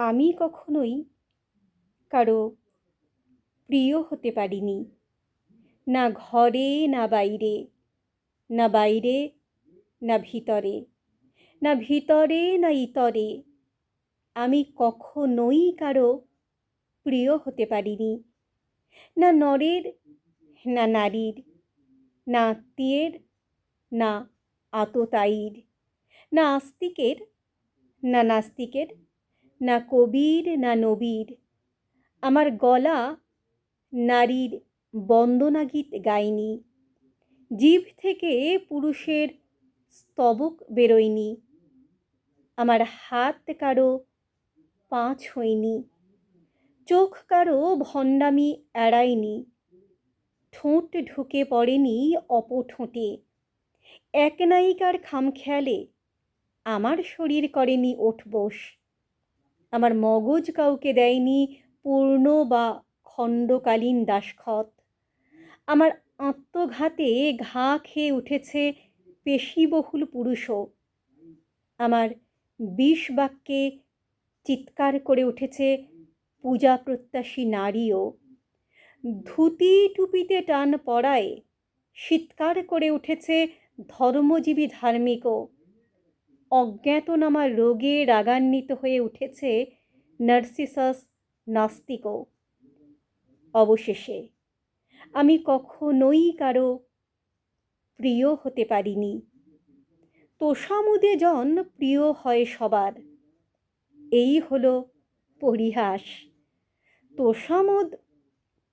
আমি কখনোই কারও প্রিয় হতে পারিনি। না ঘরে, না বাইরে না বাইরে, না ভিতরে না ভিতরে, না ইতরে। আমি কখনোই কারও প্রিয় হতে পারিনি। না নরের, না নারীর, না আত্মীয়ের, না আততায়ীর, না আস্তিকের, না নাস্তিকের না কবির, না নবীর। আমার গলা নারীর বন্দনা গীত গায়নি জিভ থেকে পুরুষের স্তবক বেরোয়নি। আমার হাত কারও পাঁচ হয়নি। চোখ কারও ভণ্ডামি এড়ায়নি। ঠোঁট ঢুকে পড়েনি অপঠোঁটে এক নায়িকার খামখেয়ালে আমার শরীর করেনি ওঠবোস আমার মগজ কাউকে দেয়নি পূর্ণ বা খণ্ডকালীন দাসখত। আমার আত্মঘাতে ঘা খেয়ে উঠেছে পেশিবহুল পুরুষও। আমার বিষ বাক্যে চিৎকার করে উঠেছে পূজা প্রত্যাশী নারীও। ধুতি টুপিতে টান পড়ায় শীতকার করে উঠেছে ধর্মজীবী ধার্মিকও। অজ্ঞাতনামা রোগে রাগান্বিত হয়ে উঠেছে নার্সিসাস নাস্তিকও। অবশেষে আমি কখনোই কারও প্রিয় হতে পারিনি। তোষামুদে জন প্রিয় হয় সবার। এই হলো পরিহাস। তোষামোদ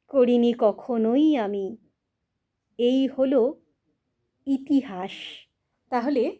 করিনি কখনোই আমি। এই হলো ইতিহাস। তাহলে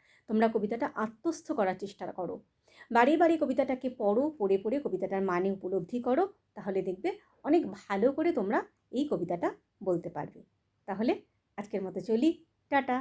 তোমরা কবিতাটা আত্মস্থ করার চেষ্টা করো। বারে বারে কবিতাটাকে পড়ো, পড়ে পড়ে কবিতাটার মানে উপলব্ধি করো, তাহলে দেখবে অনেক ভালো করে তোমরা এই কবিতাটা বলতে পারবে। তাহলে আজকের মতো চলি, টাটা।